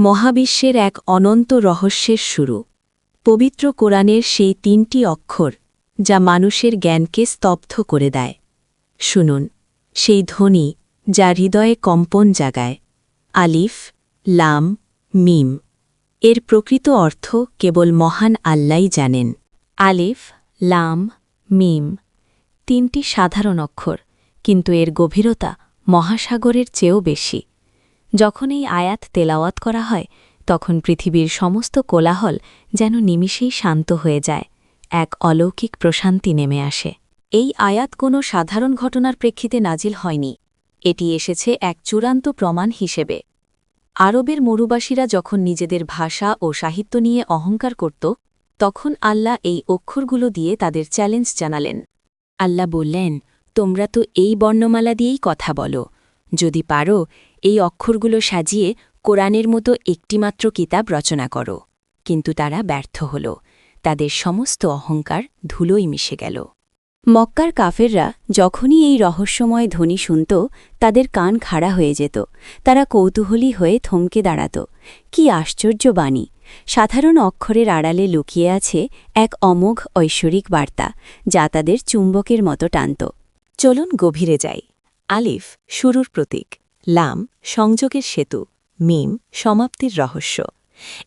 মহাবিশ্বের এক অনন্ত রহস্যের শুরু। পবিত্র কোরআনের সেই তিনটি অক্ষর, যা মানুষের জ্ঞানকে স্তব্ধ করে দেয়। শুনুন, সেই ধ্বনি, যা হৃদয়ে কম্পন জাগায়। আলিফ, লাম, মিম। এর প্রকৃত অর্থ কেবল মহান আল্লাই জানেন। আলিফ, লাম, মিম। তিনটি সাধারণ অক্ষর, কিন্তু এর গভীরতা মহাসাগরের চেয়েও বেশি। যখন এই আয়াত তেলাওয়াত করা হয়, তখন পৃথিবীর সমস্ত কোলাহল যেন নিমিষেই শান্ত হয়ে যায়, এক অলৌকিক প্রশান্তি নেমে আসে। এই আয়াত কোনো সাধারণ ঘটনার প্রেক্ষিতে নাজিল হয়নি। এটি এসেছে এক চূড়ান্ত প্রমাণ হিসেবে। আরবের মরুবাসীরা যখন নিজেদের ভাষা ও সাহিত্য নিয়ে অহংকার করত, তখন আল্লাহ এই অক্ষরগুলো দিয়ে তাদের চ্যালেঞ্জ জানালেন। আল্লাহ বললেন, তোমরা তো এই বর্ণমালা দিয়েই কথা বলো যদি পারো, এই অক্ষরগুলো সাজিয়ে কোরআনের মতো একটিমাত্র কিতাব রচনা করো। কিন্তু তারা ব্যর্থ হল। তাদের সমস্ত অহংকার ধুলোই মিশে গেল। মক্কার কাফেররা যখনই এই রহস্যময় ধ্বনি শুনত, তাদের কান খাড়া হয়ে যেত। তারা কৌতূহলী হয়ে থমকে দাঁড়াত। কি আশ্চর্য বাণী! সাধারণ অক্ষরের আড়ালে লুকিয়ে আছে এক অমোঘ ঐশ্বরিক বার্তা, যা তাদের চুম্বকের মতো টানত। চলুন গভীরে যাই। আলিফ, শুরুর প্রতীক। লাম, সংযোগের সেতু। মিম, সমাপ্তির রহস্য।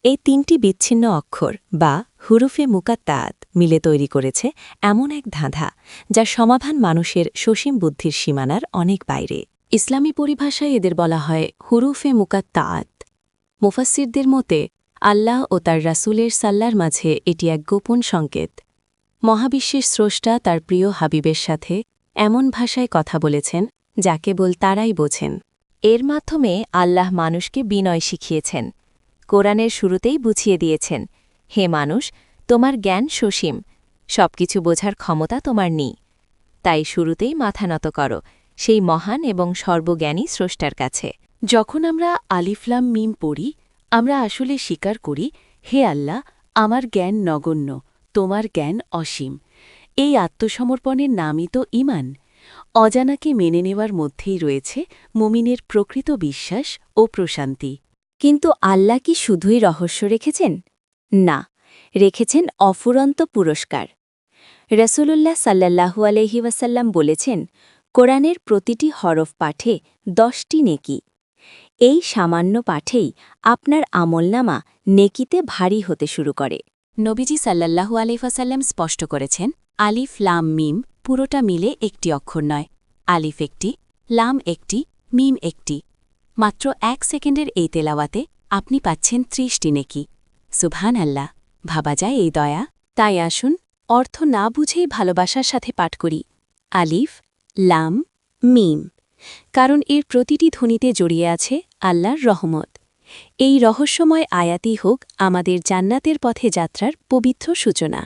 এই তিনটি বিচ্ছিন্ন অক্ষর বা হুরুফে মুকাত্তাত মিলে তৈরি করেছে এমন এক ধাঁধা যা সমাধান মানুষের সসীম বুদ্ধির সীমানার অনেক বাইরে। ইসলামী পরিভাষায় এদের বলা হয় হুরুফে মুকাত্তাত। মুফাসিরদের মতে, আল্লাহ ও তার রাসূলের সাল্লার মাঝে এটি এক গোপন সংকেত। মহাবিশ্বের স্রষ্টা তার প্রিয় হাবিবের সাথে এমন ভাষায় কথা বলেছেন যা কেবল তারাই বোঝেন। এর মাধ্যমে আল্লাহ মানুষকে বিনয় শিখিয়েছেন। কোরআনের শুরুতেই বুঝিয়ে দিয়েছেন, হে মানুষ, তোমার জ্ঞান সসীম, সবকিছু বোঝার ক্ষমতা তোমার নেই। তাই শুরুতেই মাথা নত করো, সেই মহান এবং সর্বজ্ঞানী স্রষ্টার কাছে। যখন আমরা আলিফলাম মিম পড়ি, আমরা আসলে স্বীকার করি, হে আল্লাহ, আমার জ্ঞান নগণ্য, তোমার জ্ঞান অসীম। এই আত্মসমর্পণের নামই তো ইমান অজানাকে মেনে নেওয়ার মধ্যেই রয়েছে মুমিনের প্রকৃত বিশ্বাস ও প্রশান্তি। কিন্তু আল্লাহ কি শুধুই রহস্য রেখেছেন? না, রেখেছেন অফুরন্ত পুরস্কার। রসুলুল্লাহ সাল্লাহু আলহি ওয়াসাল্লাম বলেছেন, কোরআনের প্রতিটি হরফ পাঠে দশটি নেকি। এই সামান্য পাঠেই আপনার আমলনামা নেকিতে ভারী হতে শুরু করে। নবীজি সাল্লাহু আলিফাসাল্লাম স্পষ্ট করেছেন, আলিফ লাম মিম পুরোটা মিলে একটি অক্ষর নয়। আলিফ একটি, লাম একটি, মিম একটি। মাত্র এক সেকেন্ডের এই তেলাওয়াতে আপনি পাচ্ছেন ত্রিশটি নেকি। সুভান আল্লাহ ভাবা যায় এই দয়া। তাই আসুন, অর্থ না বুঝেই ভালোবাসার সাথে পাঠ করি। আলিফ, লাম, মিম। কারণ এর প্রতিটি ধ্বনিতে জড়িয়ে আছে আল্লাহর রহমত। এই রহস্যময় আয়াতি হোক আমাদের জান্নাতের পথে যাত্রার পবিত্র সূচনা।